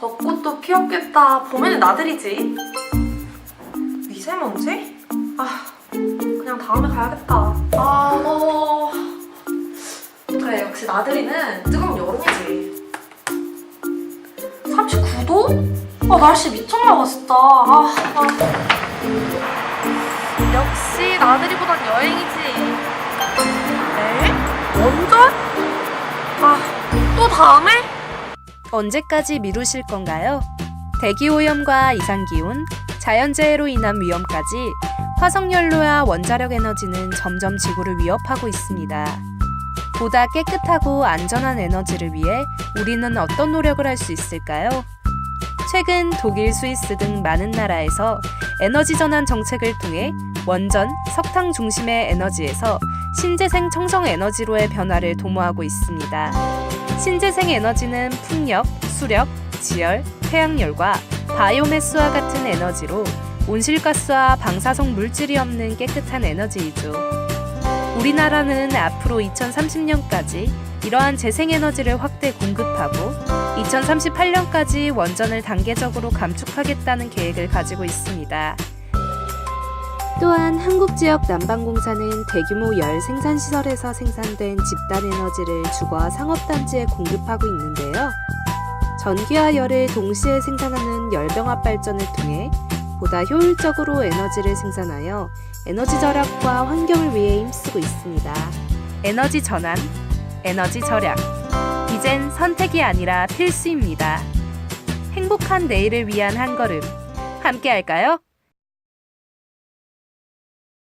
벚꽃도 피었겠다. 봄에는 나들이지. 미세먼지? 아, 그냥 다음에 가야겠다. 아, 더워. 그래, 역시 나들이는 뜨거운 여름이지. 39도? 아, 날씨 미쳤나봐, 진짜. 아, 아. 역시 나들이보단 여행이지. 에? 원전? 아, 또 다음에? 언제까지 미루실 건가요? 대기오염과 이상기온, 자연재해로 인한 위험까지 화석연료와 원자력 에너지는 점점 지구를 위협하고 있습니다. 보다 깨끗하고 안전한 에너지를 위해 우리는 어떤 노력을 할 수 있을까요? 최근 독일, 스위스 등 많은 나라에서 에너지 전환 정책을 통해 원전, 석탄 중심의 에너지에서 신재생 청정 에너지로의 변화를 도모하고 있습니다. 신재생 에너지는 풍력, 수력, 지열, 태양열과 바이오매스와 같은 에너지로 온실가스와 방사성 물질이 없는 깨끗한 에너지이죠. 우리나라는 앞으로 2030년까지 이러한 재생에너지를 확대 공급하고 2038년까지 원전을 단계적으로 감축하겠다는 계획을 가지고 있습니다. 또한 한국 지역 난방공사는 대규모 열 생산 시설에서 생산된 집단 에너지를 주거 상업단지에 공급하고 있는데요. 전기와 열을 동시에 생산하는 열병합 발전을 통해 보다 효율적으로 에너지를 생산하여 에너지 절약과 환경을 위해 힘쓰고 있습니다. 에너지 전환, 에너지 절약. 이젠 선택이 아니라 필수입니다. 행복한 내일을 위한 한 걸음. 함께 할까요?